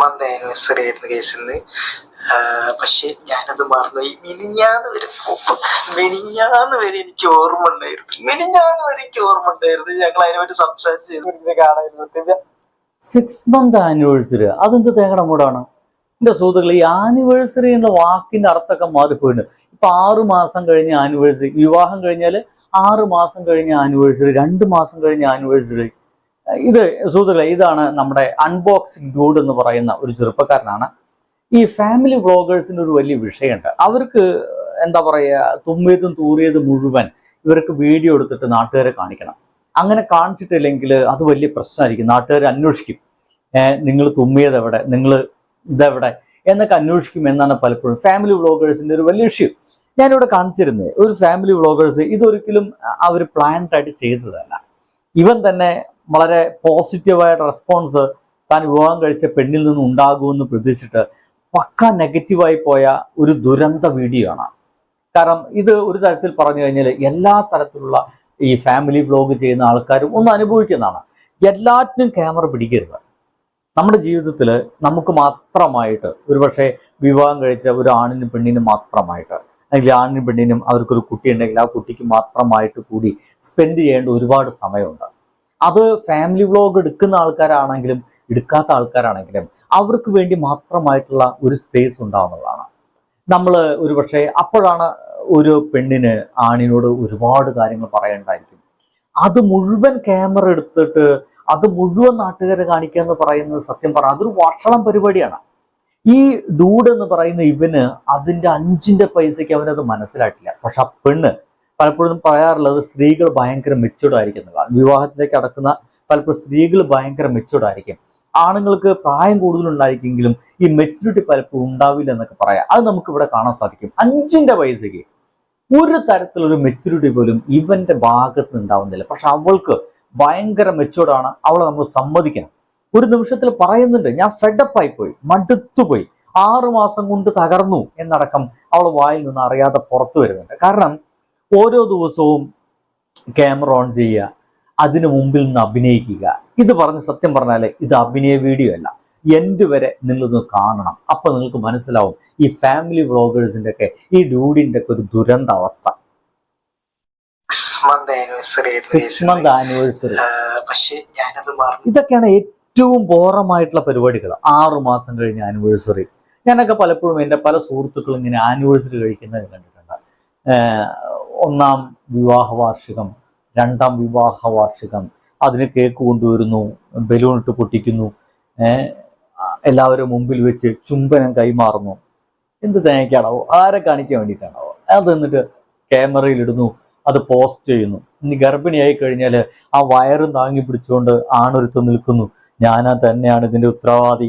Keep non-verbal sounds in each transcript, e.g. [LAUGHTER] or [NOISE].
Month anniversary ആയിരുന്നു കേസിന്ന് പക്ഷെ ഞാനത് മറന്നു മിനിഞ്ഞാന്ന് വരെ മിനിഞ്ഞാന്ന് വരെ എനിക്ക് ഓർമ്മ ഉണ്ടായിരുന്നു. മിനിഞ്ഞാന്ന് വരെ എനിക്ക് ഓർമ്മ ഉണ്ടായിരുന്നു. ഞങ്ങൾ അതിനെപ്പറ്റി സംസാരിച്ച് ചെയ്തിരുന്ന കാണായിരുന്നു സിക്സ് മന്ത് ആനിവേഴ്സറി അതെന്ത് തേങ്ങയുടെ മൂടാണ്? എന്റെ സുഹൃത്തുക്കൾ ഈ ആനിവേഴ്സറി എന്ന വാക്കിന്റെ അർത്ഥമൊക്കെ മാറിപ്പോയിട്ടുണ്ട്. ഇപ്പൊ ആറു മാസം കഴിഞ്ഞ ആനിവേഴ്സറി വിവാഹം കഴിഞ്ഞാൽ ആറു മാസം കഴിഞ്ഞ ആനിവേഴ്സറി രണ്ട് മാസം കഴിഞ്ഞ ആനിവേഴ്സറി ഇത് സുഹൃത്തുക്കളെ ഇതാണ് നമ്മുടെ അൺബോക്സിംഗ് ഡൂഡ് എന്ന് പറയുന്ന ഒരു ചെറുപ്പക്കാരനാണ്. ഈ ഫാമിലി വ്ളോഗേഴ്സിന്റെ ഒരു വലിയ വിഷയമുണ്ട്. അവർക്ക് എന്താ പറയുക തുമ്മിയതും തൂറിയതും മുഴുവൻ ഇവർക്ക് വീഡിയോ എടുത്തിട്ട് നാട്ടുകാരെ കാണിക്കണം. അങ്ങനെ കാണിച്ചിട്ടില്ലെങ്കിൽ അത് വലിയ പ്രശ്നമായിരിക്കും. നാട്ടുകാർ അന്വേഷിക്കും. നിങ്ങൾ തുമ്മിയത് എവിടെ നിങ്ങൾ ഇതെവിടെ? എന്നൊക്കെ അന്വേഷിക്കും എന്നാണ് പലപ്പോഴും ഫാമിലി വ്ളോഗേഴ്സിന്റെ ഒരു വലിയ ഇഷ്യൂ ഞാനിവിടെ കാണിച്ചിരുന്നത് ഒരു ഫാമിലി വ്ളോഗേഴ്സ് ഇതൊരിക്കലും അവർ പ്ലാൻഡ് ആയിട്ട് ചെയ്തതല്ല. ഇവൻ തന്നെ വളരെ പോസിറ്റീവായിട്ട് റെസ്പോൺസ് താൻ വിവാഹം കഴിച്ച പെണ്ണിൽ നിന്ന് ഉണ്ടാകുമെന്ന് പ്രതീക്ഷിച്ചിട്ട് പക്ക നെഗറ്റീവായി പോയ ഒരു ദുരന്ത വീഡിയോ ആണ്. കാരണം ഇത് ഒരു തരത്തിൽ പറഞ്ഞു കഴിഞ്ഞാൽ എല്ലാ തരത്തിലുള്ള ഈ ഫാമിലി വ്ലോഗ് ചെയ്യുന്ന ആൾക്കാരും ഒന്ന് അനുഭവിക്കുന്നതാണ്. എല്ലാറ്റിനും ക്യാമറ പിടിക്കരുത്. നമ്മുടെ ജീവിതത്തിൽ നമുക്ക് മാത്രമായിട്ട് ഒരുപക്ഷെ വിവാഹം കഴിച്ച ഒരു ആണിനും പെണ്ണിനും മാത്രമായിട്ട് അല്ലെങ്കിൽ ആണിനും പെണ്ണിനും അവർക്കൊരു കുട്ടി ഉണ്ടെങ്കിൽ ആ കുട്ടിക്ക് മാത്രമായിട്ട് കൂടി സ്പെൻഡ് ചെയ്യേണ്ട ഒരുപാട് സമയമുണ്ട്. അത് ഫാമിലി വ്ളോഗ് എടുക്കുന്ന ആൾക്കാരാണെങ്കിലും എടുക്കാത്ത ആൾക്കാരാണെങ്കിലും അവർക്ക് വേണ്ടി മാത്രമായിട്ടുള്ള ഒരു സ്പേസ് ഉണ്ടാവുന്നതാണ്. നമ്മൾ ഒരുപക്ഷെ അപ്പോഴാണ് ഒരു പെണ്ണിന് ആണിനോട് ഒരുപാട് കാര്യങ്ങൾ പറയേണ്ടായിരിക്കും. അത് മുഴുവൻ ക്യാമറ എടുത്തിട്ട് അത് മുഴുവൻ നാട്ടുകാരെ കാണിക്കുക എന്ന് പറയുന്നത് സത്യം പറഞ്ഞാൽ അതൊരു വഷളം പരിപാടിയാണ്. ഈ ഡൂഡ് എന്ന് പറയുന്ന ഇവന് അതിന്റെ അഞ്ചിന്റെ പൈസയ്ക്ക് അവനത് മനസ്സിലാക്കില്ല പക്ഷെ ആ പെണ്ണ് പലപ്പോഴും പറയാറുള്ളത് സ്ത്രീകൾ ഭയങ്കര മെച്ചൂർഡ് ആയിരിക്കുന്നതാണ് വിവാഹത്തിലേക്ക് അടക്കുന്ന പലപ്പോഴും സ്ത്രീകൾ ഭയങ്കര മെച്ചൂർഡായിരിക്കും ആണുങ്ങൾക്ക് പ്രായം കൂടുതലുണ്ടായിരിക്കെങ്കിലും ഈ മെച്ചൂരിറ്റി പലപ്പോഴും ഉണ്ടാവില്ല എന്നൊക്കെ പറയാം. അത് നമുക്ക് ഇവിടെ കാണാൻ സാധിക്കും. അഞ്ചിന്റെ വയസ്സിക്ക് ഒരു തരത്തിലൊരു മെച്ചൂരിറ്റി പോലും ഇവന്റെ ഭാഗത്ത് ഉണ്ടാവുന്നില്ല. പക്ഷെ അവൾക്ക് ഭയങ്കര മെച്ചൂർഡാണ് അവളെ നമ്മൾ സമ്മതിക്കണം. ഒരു നിമിഷത്തിൽ പറയുന്നുണ്ട് ഞാൻ ഫെഡപ്പായി പോയി മടുത്തുപോയി. ആറു മാസം കൊണ്ട് തകർന്നു എന്നടക്കം അവൾ വായിൽ നിന്ന് അറിയാതെ പുറത്തു വരുന്നുണ്ട്. കാരണം ഓരോ ദിവസവും ക്യാമറ ഓൺ ചെയ്യുക അതിനു മുമ്പിൽ നിന്ന് അഭിനയിക്കുക. ഇത് പറഞ്ഞ് സത്യം പറഞ്ഞാൽ ഇത് അഭിനയ വീഡിയോ അല്ല. എൻഡ് വരെ നിങ്ങളൊന്ന് കാണണം. അപ്പൊ നിങ്ങൾക്ക് മനസ്സിലാവും ഈ ഫാമിലി വ്ളോഗേഴ്സിന്റെ ഒക്കെ ഈ ഡൂഡിന്റെ ഒക്കെ ഒരു ദുരന്ത അവസ്ഥ. സിക്സ് മന്ത് ആനിവേഴ്സറി ഇതൊക്കെയാണ് ഏറ്റവും ബോറമായിട്ടുള്ള പരിപാടികൾ. ആറു മാസം കഴിഞ്ഞ ആനിവേഴ്സറി ഞാനൊക്കെ പലപ്പോഴും എന്റെ പല സുഹൃത്തുക്കളും ഇങ്ങനെ ആനിവേഴ്സറി കഴിക്കുന്നത് കണ്ടിട്ടുണ്ട്. ഒന്നാം വിവാഹ വാർഷികം രണ്ടാം വിവാഹ വാർഷികം അതിന് കേക്ക് കൊണ്ടുവരുന്നു ബലൂൺ ഇട്ട് പൊട്ടിക്കുന്നു. എല്ലാവരും മുമ്പിൽ വെച്ച് ചുംബനം കൈമാറുന്നു. എന്ത് തേങ്ങയ്ക്കാണാവോ ആരെ കാണിക്കാൻ വേണ്ടിയിട്ടാണാവോ? അത് എന്നിട്ട് ക്യാമറയിലിടുന്നു അത് പോസ്റ്റ് ചെയ്യുന്നു. ഇനി ഗർഭിണിയായി കഴിഞ്ഞാൽ ആ വയറും താങ്ങി പിടിച്ചുകൊണ്ട് ആണൊരുത്ത് നിൽക്കുന്നു. ഞാൻ തന്നെയാണ് ഇതിന്റെ ഉത്തരവാദി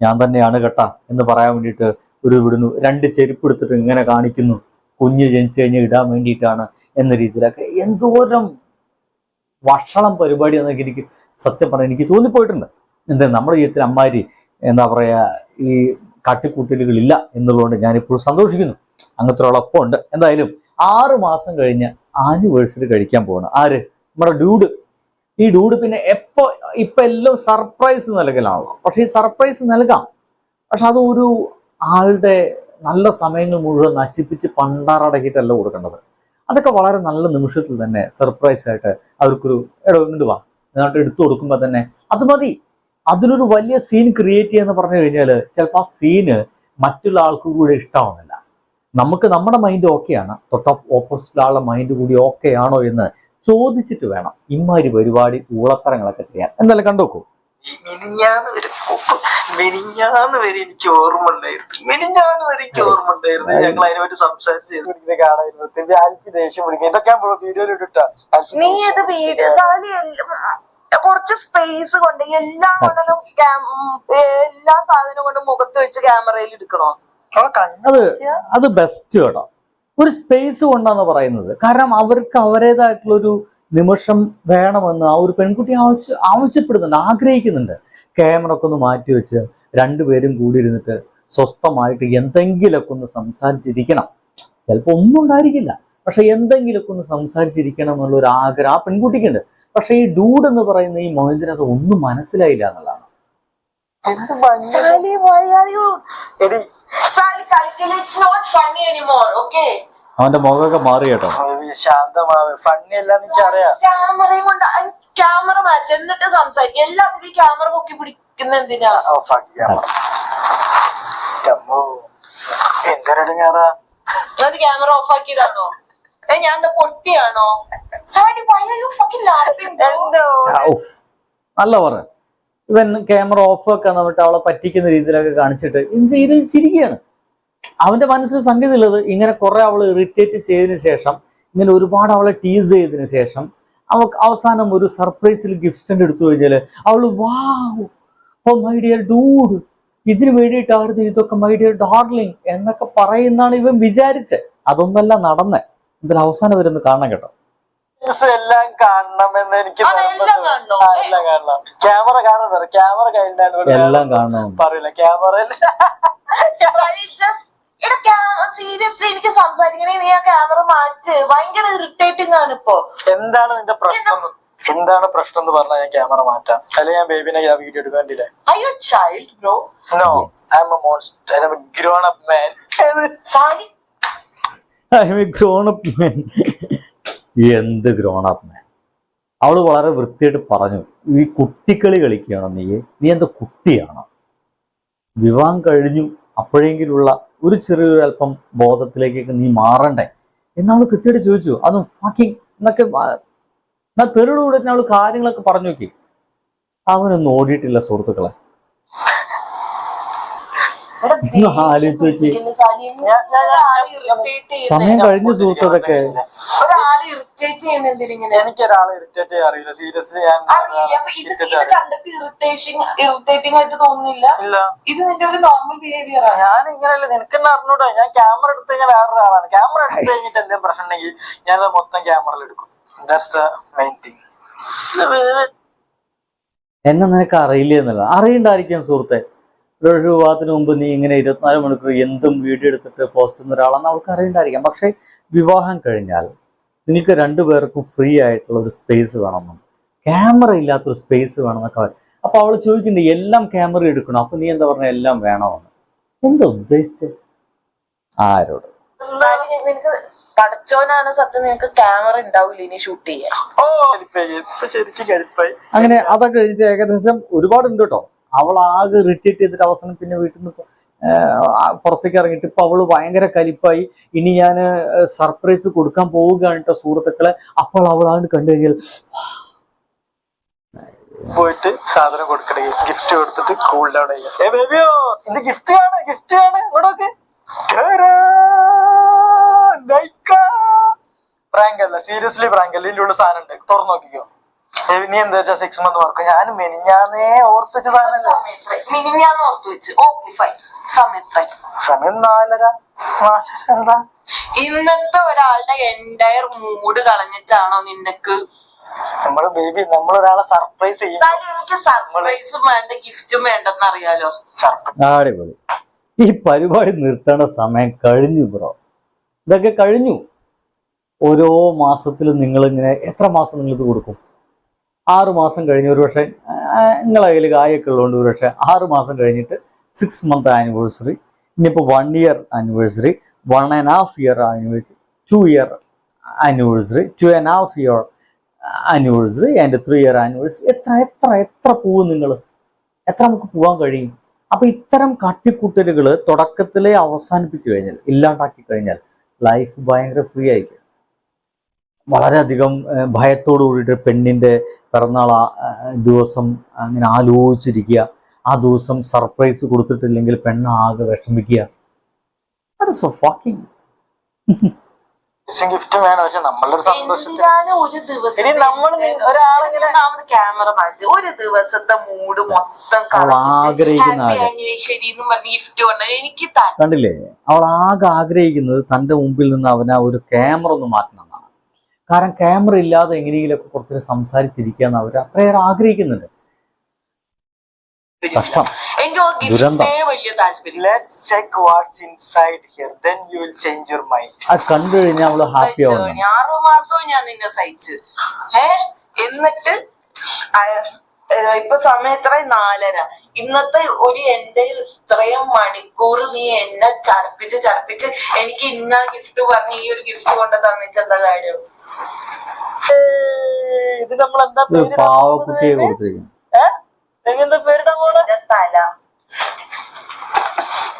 ഞാൻ തന്നെയാണ് കേട്ടാ എന്ന് പറയാൻ വേണ്ടിയിട്ട് ഒരു വിടുന്നു. രണ്ട് ചെരുപ്പ് എടുത്തിട്ട് ഇങ്ങനെ കാണിക്കുന്നു. കുഞ്ഞ് ജനിച്ചു കഴിഞ്ഞ് ഇടാൻ വേണ്ടിയിട്ടാണ് എന്ന രീതിയിലൊക്കെ എന്തോരം വഷളം പരിപാടി എന്നൊക്കെ എനിക്ക് സത്യം പറഞ്ഞാൽ എനിക്ക് തോന്നിപ്പോയിട്ടുണ്ട്. എന്താ നമ്മുടെ ജീവിതത്തിൽ അമ്മാരി എന്താ പറയുക ഈ കാട്ടിക്കൂട്ടലുകളില്ല എന്നുള്ളതുകൊണ്ട് ഞാനിപ്പോൾ സന്തോഷിക്കുന്നു. അങ്ങനത്തെ ഒരാളൊപ്പം ഉണ്ട് എന്തായാലും ആറ് മാസം കഴിഞ്ഞ് ആനിവേഴ്സറി കഴിക്കാൻ പോകണം ആര്? നമ്മുടെ ഡൂഡ്. ഈ ഡൂഡ് പിന്നെ എപ്പോ ഇപ്പൊ എല്ലാം സർപ്രൈസ് നൽകലാണല്ലോ. പക്ഷെ ഈ സർപ്രൈസ് നൽകാം. പക്ഷെ അതൊരു ആളുടെ നല്ല സമയങ്ങൾ മുഴുവൻ നശിപ്പിച്ച് പണ്ടാറടക്കിയിട്ടല്ല കൊടുക്കേണ്ടത്. അതൊക്കെ വളരെ നല്ല നിമിഷത്തിൽ തന്നെ സർപ്രൈസ് ആയിട്ട് അവർക്കൊരു എടോ വാ. എന്നിട്ട് എടുത്തു കൊടുക്കുമ്പോൾ തന്നെ അത് മതി. അതിനൊരു വലിയ സീൻ ക്രിയേറ്റ് ചെയ്യാന്ന് പറഞ്ഞു കഴിഞ്ഞാൽ ചിലപ്പോൾ ആ സീന് മറ്റുള്ള ആൾക്ക് കൂടെ ഇഷ്ടമാവുന്നില്ല നമുക്ക് നമ്മുടെ മൈൻഡ് ഓക്കെയാണ് തൊട്ട ഓപ്പോസിറ്റ് ആളുടെ മൈൻഡ് കൂടി ഓക്കെ ആണോ എന്ന് ചോദിച്ചിട്ട് വേണം. ഇമാതിരി പരിപാടി ഊളത്തരങ്ങളൊക്കെ ചെയ്യാൻ. എന്തായാലും കണ്ടോക്കൂ. മിനിഞ്ഞാന്ന് വരെ എനിക്ക് ഓർമ്മ ഉണ്ടായിരുന്നു മിനിഞ്ഞാന്ന് വരെ എനിക്ക് ഓർമ്മ ഉണ്ടായിരുന്നു ഞങ്ങൾ അതിനെപ്പറ്റി സംസാരിച്ച് ചെയ്ത് കാണായിരുന്നു ആൽഫി ദേഷ്യം പിടിക്കുക ഇതൊക്കെ വീഡിയോയിൽ ഇട്ടിട്ടാ നീ അത് വീഡിയോ സാലി കുറച്ച് സ്പേസ് കൊണ്ട് എല്ലാ ആണെന്നും എല്ലാ സാധനം കൊണ്ട് മുഖത്ത് വെച്ച് ക്യാമറയിൽ എടുക്കണോ? അത് അത് ബെസ്റ്റ് കേട്ടോ. ഒരു സ്പേസ് കൊണ്ടാന്ന് പറയുന്നത്. കാരണം അവർക്ക് അവരുടേതായിട്ടുള്ള ഒരു നിമിഷം വേണമെന്ന് ആ ഒരു പെൺകുട്ടി ആവശ്യ ആവശ്യപ്പെടുന്നുണ്ട് ആഗ്രഹിക്കുന്നുണ്ട്. ക്യാമറ ഒക്കെ ഒന്ന് മാറ്റി വെച്ച് രണ്ടുപേരും കൂടി ഇരുന്നിട്ട് സ്വസ്ഥമായിട്ട് എന്തെങ്കിലുമൊക്കെ ഒന്ന് സംസാരിച്ചിരിക്കണം. ചിലപ്പോൾ ഒന്നും ഉണ്ടായിരിക്കില്ല. പക്ഷെ എന്തെങ്കിലുമൊക്കെ ഒന്ന് സംസാരിച്ചിരിക്കണം എന്നുള്ള ഒരു ആഗ്രഹം ആ പെൺകുട്ടിക്കുണ്ട് പക്ഷെ ഈ ഡൂഡ് എന്ന് പറയുന്ന ഈ മൊഹിന്ദ്രത് ഒന്നും മനസ്സിലായില്ല എന്നുള്ളതാണ്. അവന്റെ മുഖമൊക്കെ മാറി കേട്ടോ. ശാന്തമാവ്. ഫണ്ണി എല്ലാം എനിക്കറിയാം. കൊണ്ട് ക്യാമറ മാച്ച് എന്നിട്ട് സംസാരിക്കും. എല്ലാത്തിലും ക്യാമറ പൊക്കി പിടിക്കുന്ന എന്തിനാ? അത് ക്യാമറ ഓഫ് ആക്കിയതാണോ? ഏ ഞാൻ എന്താ പൊട്ടിയാണോ? സാലി. നല്ല പറ. ഇവൻ ക്യാമറ ഓഫ് വെക്കാൻ എന്നിട്ട് അവളെ പറ്റിക്കുന്ന രീതിയിലൊക്കെ കാണിച്ചിട്ട് ഇത് ഇത് ചിരിക്കുകയാണ്. അവന്റെ മനസ്സിൽ സംഗതി ഉള്ളത് ഇങ്ങനെ കുറെ അവൾ ഇറിറ്റേറ്റ് ചെയ്തതിനു ശേഷം ഇങ്ങനെ ഒരുപാട് അവളെ ടീസ് ചെയ്തതിനു ശേഷം അവൾക്ക് അവസാനം ഒരു സർപ്രൈസിൽ ഗിഫ്റ്റ് എടുത്തു കഴിഞ്ഞാൽ അവൾ wow oh my dear dude ഇതിന് വേണ്ടിയിട്ടായിരുന്നു ഇതൊക്കെ മൈ ഡിയർ ഡാർലിംഗ് എന്നൊക്കെ പറയുന്നാണ് ഇവൻ വിചാരിച്ചത് അതൊന്നല്ല നടന്നേ. ഇതിൽ അവസാനം വരുന്ന കാണണം കേട്ടോ. എല്ലാം കാണണമെന്ന് എനിക്ക് കാണണോ? എല്ലാം കാണണം. ക്യാമറ കാണുന്നത് ക്യാമറ എല്ലാം കാണണം. പറയില്ല ക്യാമറ സീരിയസ്ലി എനിക്ക് സംസാരിക്കണേ നീ ആ ക്യാമറ മാറ്റ്. ഭയങ്കര ഇറിറ്റേറ്റിംഗ് ആണ് ഇപ്പൊ. എന്താണ് നിന്റെ പ്രശ്നം? എന്ന്? എന്താണ് പ്രശ്നം എന്ന് പറഞ്ഞാൽ ഞാൻ ക്യാമറ മാറ്റാം. അല്ലെങ്കിൽ ഞാൻ ബേബിനെ വീഡിയോ എടുക്കാൻ വേണ്ടിയില്ലേ അയ്യോ child bro no I am a monster I am a grown up man sorry I am a grown up man എന്ത് ഗ്രോൺ അപ്പ് മാൻ അവൾ വളരെ വൃത്തിയായിട്ട് പറഞ്ഞു. ഈ കുട്ടിക്കളി കളിക്കുകയാണോ നീ? നീ എന്താ കുട്ടിയാണോ? വിവാഹം കഴിഞ്ഞു. അപ്പോഴെങ്കിലുള്ള ഒരു ചെറിയൊരു അല്പം ബോധത്തിലേക്കൊക്കെ നീ മാറണ്ടേ? എന്നവൾ കൃത്യമായിട്ട് ചോദിച്ചു. അതും ഫാക്കിങ് എന്നൊക്കെ എന്നാ തെരുവിടെ അവൾ കാര്യങ്ങളൊക്കെ പറഞ്ഞു നോക്കി. അവനൊന്നും ഓടിയിട്ടില്ല സുഹൃത്തുക്കളെ. ഒന്ന് [LAUGHS] ആലോചിച്ച് നോക്കി. സമയം കഴിഞ്ഞു സുഹൃത്തതൊക്കെ ഒരാളെ ഇറിറ്റേറ്റ് ചെയ്യുന്ന എന്തിനിങ്ങനെ എനിക്ക് ഒരാളെ ഇറിറ്റേറ്റ് ചെയ്യാൻ അറിയില്ല സീരിയസ്ലി ഞാൻ അറിയില്ല. അപ്പൊ ഇത് irritate ഇത് കണ്ടിട്ട് ഇറിറ്റേഷൻ ഇറിറ്റേറ്റിംഗ് ആയിട്ട് തോന്നുന്നില്ല? ഇല്ല. ഇത് നിന്റെ ഒരു നോർമൽ ബിഹേവിയർ ആണ് ഞാൻ ഇങ്ങനെയല്ല നിനക്ക് തന്നെ അറിഞ്ഞൂടാ. ഞാൻ ക്യാമറ എടുത്ത് കഴിഞ്ഞാൽ വേറൊരാളാണ്. ക്യാമറ എടുത്ത് കഴിഞ്ഞിട്ട് എന്തെങ്കിലും പ്രശ്നം ഉണ്ടെങ്കിൽ ഞാൻ അത് മൊത്തം ക്യാമറയിൽ എടുക്കും. ദാറ്റ്സ് ദ മെയിൻ തിങ് എന്നെ നിനക്ക് അറിയില്ല എന്നല്ല. അറിയണ്ടായിരിക്കാം സുഹൃത്തെ. ഒരു വിവാഹത്തിന് മുമ്പ് നീ ഇങ്ങനെ ഇരുപത്തിനാല് മണിക്കൂർ എന്തും വീഡിയോ എടുത്തിട്ട് പോസ്റ്റ് ചെയ്യുന്ന ഒരാളാന്ന് അവൾക്ക് അറിയണ്ടായിരിക്കാം. പക്ഷെ വിവാഹം കഴിഞ്ഞാൽ നിനക്ക് രണ്ടുപേർക്കും ഫ്രീ ആയിട്ടുള്ള ഒരു സ്പേസ് വേണമെന്നും ക്യാമറ ഇല്ലാത്തൊരു സ്പേസ് വേണമെന്നൊക്കെ പറയും അപ്പൊ അവൾ ചോദിക്കുന്നുണ്ട് എല്ലാം ക്യാമറ എടുക്കണം? അപ്പൊ നീ എന്താ പറഞ്ഞ എല്ലാം വേണമെന്ന്. എന്താ ഉദ്ദേശിച്ചത് ആരോട്? പഠിച്ചോനാണ് സത്യം നിനക്ക് ക്യാമറ ഉണ്ടാവില്ല ഇനി ഷൂട്ട് ചെയ്യാൻ? അങ്ങനെ അതൊക്കെ കഴിഞ്ഞിട്ട് ഏകദേശം ഒരുപാട് ഉണ്ട് കേട്ടോ. അവൾ ആകെ റിട്ടേറ്റ് ചെയ്തിട്ട് അവസാനം പിന്നെ വീട്ടിൽ നിന്ന് പുറത്തേക്ക് ഇറങ്ങിയിട്ട് ഇപ്പൊ അവൾ ഭയങ്കര കലിപ്പായി. ഇനി ഞാൻ സർപ്രൈസ് കൊടുക്കാൻ പോവുകയാണ് കേട്ടോ സുഹൃത്തുക്കളെ. അപ്പോൾ അവളാണ് കണ്ടു കഴിഞ്ഞാൽ പോയിട്ട് സാധനം കൊടുക്കണേ. ഗിഫ്റ്റ് കൊടുത്തിട്ട് കൂൾ ഡൗൺ ബേബിയോ അല്ല സീരിയസ്ലി പ്രാങ്ക് ഇതിന്റെ ഉള്ള സാധനം ഉണ്ട്. തുറന്നു നോക്കിക്കോ. നീ എന്താ വെച്ചാ സിക്സ് മന്ത് വർക്ക് ഞാൻ മെനിഞ്ഞാന്നേ ഓർത്ത് വെച്ച മിനിഞ്ഞാന്ന് ഓർത്ത് വെച്ച്. ഓക്കെ ഫൈൻ സമയത്ത് സമയം നാലര. എന്താ? ഇന്നത്തെ ഒരാളുടെ എന്റയർ മൂഡ് കളഞ്ഞിട്ടാണോ നിനക്ക് നമ്മൾ ബേബി നമ്മളൊരാളെ സർപ്രൈസ് ചെയ്യും. എനിക്ക് സർപ്രൈസും വേണ്ട ഗിഫ്റ്റും വേണ്ടെന്ന് അറിയാലോ? സർപ്രൈസ് അടിപൊളി. ഈ പരിപാടി നിർത്തണ സമയം കഴിഞ്ഞു ബ്രോ ഇതൊക്കെ കഴിഞ്ഞു. ഓരോ മാസത്തിലും നിങ്ങൾ ഇങ്ങനെ എത്ര മാസം നിങ്ങൾ ഇത് കൊടുക്കും? ആറ് മാസം കഴിഞ്ഞ് ഒരു പക്ഷേ നിങ്ങളെ കയ്യിൽ കായൊക്കെ ഉള്ളതുകൊണ്ട് ആറ് മാസം കഴിഞ്ഞിട്ട് സിക്സ് മന്ത് ആനിവേഴ്സറി ഇനിയിപ്പോൾ one year anniversary one and half year anniversary two year anniversary two and half year anniversary and three year anniversary എത്ര എത്ര എത്ര പോവും നിങ്ങൾ എത്ര നമുക്ക് പോകാൻ കഴിയും? അപ്പൊ ഇത്തരം കാട്ടിക്കൂട്ടലുകൾ തുടക്കത്തിലേ അവസാനിപ്പിച്ചു കഴിഞ്ഞാൽ ഇല്ലാണ്ടാക്കി കഴിഞ്ഞാൽ ലൈഫ് ഭയങ്കര ഫ്രീ ആയിരിക്കും. വളരെയധികം ഭയത്തോടു കൂടിയിട്ട് പെണ്ണിന്റെ പിറന്നാൾ ദിവസം അങ്ങനെ ആലോചിച്ചിരിക്കുക. ആ ദിവസം സർപ്രൈസ് കൊടുത്തിട്ടില്ലെങ്കിൽ പെണ്ണ് ആകെ വിഷമിക്കുക ഗിഫ്റ്റ് വേണം. പക്ഷെ നമ്മളുടെ സന്തോഷത്തിന് ഒരു ദിവസം ഇനി നമ്മൾ ഒരാളിങ്ങനെ ക്യാമറ മാറ്റി. ഒരു ദിവസത്തെ മൂഡ് മൊത്തം ആഗ്രഹിക്കുന്ന ഗിഫ്റ്റ് എനിക്ക് കണ്ടില്ലേ? അവൾ ആകെ ആഗ്രഹിക്കുന്നത് തന്റെ മുമ്പിൽ നിന്ന് അവനെ ഒരു ക്യാമറ ഒന്ന് മാറ്റണം. കാരണം ക്യാമറ ഇല്ലാതെ എങ്ങനെയെങ്കിലുമൊക്കെ കുറച്ച് സംസാരിച്ചിരിക്കാന്ന് അവർ അത്രയേറെ ആഗ്രഹിക്കുന്നുണ്ട്. കഷ്ടം. അത് കണ്ടു കഴിഞ്ഞാൽ അവൾ ഹാപ്പി ആവുന്നു. ആറു മാസവും ഞാൻ നിന്നെ സഹിച്ച്. ഏ? എന്നിട്ട് ഇപ്പൊ സമയം എത്ര നാലര. ഇന്നത്തെ ഒരു എന്റെ ഇത്രയും മണിക്കൂർ നീ എന്നെ ചടപ്പിച്ച് ചടപ്പിച്ച് എനിക്ക് ഇന്ന ഗിഫ്റ്റ് പറഞ്ഞ് ഈ ഒരു ഗിഫ്റ്റ് കൊണ്ട് തന്നിച്ചെന്ന കാര്യം? ഇത് നമ്മൾ എന്താ പാവക്കുട്ടിയെ? കൊടുത്തിരിക്കുന്നു. എന്താ പേരിടാൻ പോണ? തല.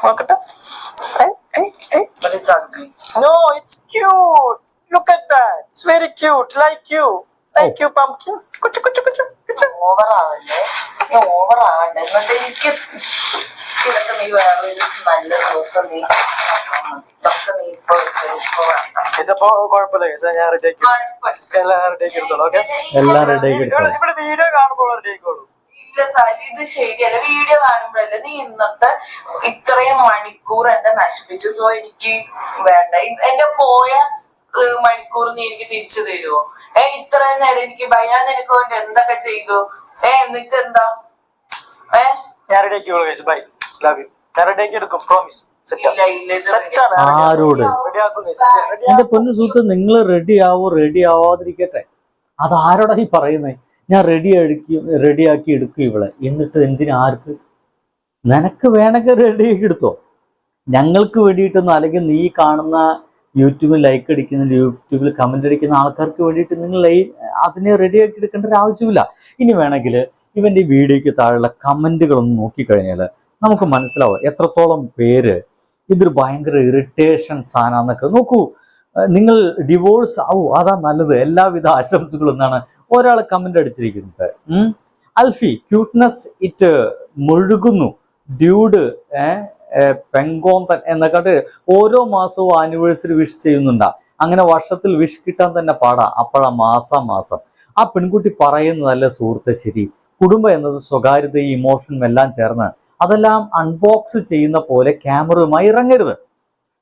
നോക്കട്ടെ. ഒരു ചങ്ക്. No it's cute look at that it's very cute like you like you pumpkin കുച്ചു കുച്ചു കുച്ചു കുച്ചു. ഓവർ ആവല്ലേ? നീ ഓവർ ആവണ്ട. എന്നിട്ട് എനിക്ക് ഇതൊക്കെ നീ വേറൊരു നല്ല ദിവസം നീ ഇതൊക്കെ നീ ഇപ്പൊ ഇപ്പൊ വേണ്ട Guys, അപ്പൊ കുഴപ്പമില്ല guys. ഞാൻ റെഡി ആക്കി എല്ലാം റെഡി ആക്കി എടുത്തോളൂ ഓക്കെ എല്ലാം റെഡി ആക്കി എടുത്തോളൂ. ഇവിടെ വീഡിയോ കാണുമ്പോൾ റെഡി ആയിക്കോളൂ. ഇല്ല സാലി ഇത് ശരിയല്ല. വീഡിയോ കാണുമ്പോഴല്ലേ നീ ഇന്നത്തെ ഇത്രയും മണിക്കൂർ എന്നെ നശിപ്പിച്ചു. സോ എനിക്ക് വേണ്ട. എന്റെ പോയ മണിക്കൂർ നീ എനിക്ക് തിരിച്ചു തരുമോ ഏ ഇത്ര നേരം എനിക്ക് ഭയാൻ നിനക്ക് വേണ്ടി എന്തൊക്കെ ചെയ്തു? ഏ എന്നിട്ട് എന്താ? ഏ? ഞാൻ ഗൈസ് ബൈ ലവ് യു ഞാൻ എടുക്കും. പ്രോമിസ് ആരോട്? എന്റെ പൊന്നു സുഹൃത്ത് നിങ്ങൾ റെഡി ആവോ? റെഡി ആവാതിരിക്കട്ടെ. അത് ആരോടാ ഈ പറയുന്നേ? ഞാൻ റെഡി എടുക്കും റെഡിയാക്കി എടുക്കും ഇവളെ. എന്നിട്ട് എന്തിനാ ആർക്ക്? നിനക്ക് വേണമെങ്കിൽ റെഡിയാക്കി എടുത്തോ. ഞങ്ങൾക്ക് വേണ്ടിയിട്ടൊന്നും അല്ലെങ്കിൽ നീ കാണുന്ന യൂട്യൂബിൽ ലൈക്ക് അടിക്കുന്ന യൂട്യൂബിൽ കമന്റ് അടിക്കുന്ന ആൾക്കാർക്ക് വേണ്ടിയിട്ട് നിങ്ങൾ അതിനെ റെഡിയാക്കി എടുക്കേണ്ട ഒരു ആവശ്യമില്ല. ഇനി വേണമെങ്കിൽ ഇവന്റെ ഈ വീഡിയോയ്ക്ക് താഴെയുള്ള കമന്റുകളൊന്ന് നോക്കിക്കഴിഞ്ഞാൽ നമുക്ക് മനസ്സിലാവും എത്രത്തോളം പേര് ഇതൊരു ഭയങ്കര ഇറിറ്റേഷൻ സാധനമെന്നൊക്കെ നോക്കൂ നിങ്ങൾ ഡിവോഴ്സ് ആവൂ അതാ നല്ലത്. എല്ലാവിധ ആശംസകളും എന്നാണ് ഒരാൾ കമന്റ് അടിച്ചിരിക്കുന്നത്. അൽഫി ക്യൂട്ട്നെസ് ഇറ്റ് മുഴുകുന്നു. ഡ്യൂഡ് പെങ്കോന്തൻ എന്നൊക്കെ ഓരോ മാസവും ആനിവേഴ്സറി വിഷ് ചെയ്യുന്നുണ്ടാ. അങ്ങനെ വർഷത്തിൽ വിഷ് കിട്ടാൻ തന്നെ പാടാ. അപ്പോഴാ മാസം മാസം. ആ പെൺകുട്ടി പറയുന്നതല്ല സുഹൃത്തെ ശരി? കുടുംബം എന്നത് സ്വകാര്യതയും ഇമോഷനും എല്ലാം ചേർന്ന് അതെല്ലാം അൺബോക്സ് ചെയ്യുന്ന പോലെ ക്യാമറയുമായി ഇറങ്ങരുത്.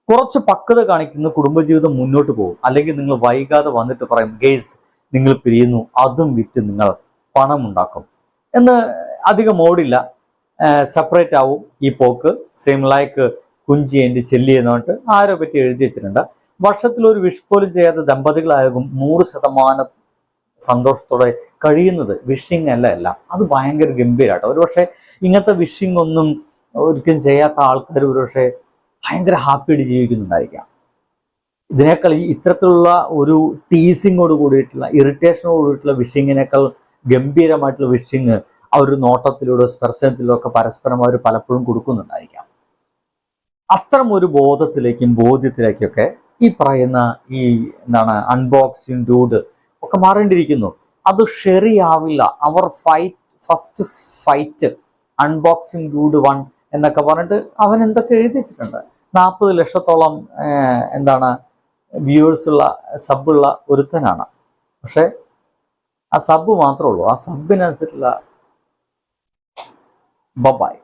കുറച്ച് പക്വത കാണിക്കുന്ന കുടുംബജീവിതം മുന്നോട്ട് പോകും. അല്ലെങ്കിൽ നിങ്ങൾ വൈകാതെ വന്നിട്ട് പറയും ഗെയ്സ് നിങ്ങൾ പിരിയുന്നു. അതും വിറ്റ് നിങ്ങൾ പണം ഉണ്ടാക്കും എന്ന് അധികം ഓടില്ല. സെപ്പറേറ്റ് ആവും ഈ പോക്ക്. സെയിം ലൈക്ക് കുഞ്ചി എന്റെ ചെല്ലി എന്ന് പറഞ്ഞിട്ട് ആരോ പറ്റി എഴുതി വെച്ചിട്ടുണ്ട്. വർഷത്തിൽ ഒരു വിഷ് പോലും ചെയ്യാത്ത ദമ്പതികളാകും നൂറ് ശതമാനം സന്തോഷത്തോടെ കഴിയുന്നത് വിഷിങ് അല്ല അല്ല. അത് ഭയങ്കര ഗംഭീരമാട്ടോ ഒരുപക്ഷെ ഇങ്ങനത്തെ വിഷിങ് ഒന്നും ഒരിക്കലും ചെയ്യാത്ത ആൾക്കാർ ഒരുപക്ഷെ ഭയങ്കര ഹാപ്പിയായിട്ട് ജീവിക്കുന്നുണ്ടായിരിക്കാം. ഇതിനേക്കാൾ ഈ ഇത്തരത്തിലുള്ള ഒരു ടീസിങ്ങോട് കൂടിയിട്ടുള്ള ഇറിറ്റേഷനോട് കൂടിയിട്ടുള്ള വിഷിങ്ങിനേക്കാൾ ഗംഭീരമായിട്ടുള്ള വിഷിങ് ആ ഒരു നോട്ടത്തിലൂടെ സ്പർശനത്തിലൂടെ ഒക്കെ പരസ്പരം അവർ പലപ്പോഴും കൊടുക്കുന്നുണ്ടായിരിക്കാം. അത്തരം ഒരു ബോധത്തിലേക്കും ബോധ്യത്തിലേക്കൊക്കെ ഈ പറയുന്ന ഈ എന്താണ് അൺബോക്സിങ് ഡൂഡ് ഒക്കെ മാറേണ്ടിയിരിക്കുന്നു. അത് ശരിയാവില്ല. അവർ fight first fight unboxing dude one എന്നൊക്കെ പറഞ്ഞിട്ട് അവൻ എന്തൊക്കെ എഴുതി വെച്ചിട്ടുണ്ട്. നാൽപ്പത് ലക്ഷത്തോളം എന്താണ് വ്യൂവേഴ്സ് ഉള്ള സബുള്ള ഒരുത്തനാണ്. പക്ഷേ ആ സബ് മാത്രമേ ഉള്ളൂ. ആ സബിനനുസരിച്ചുള്ള ബബായ്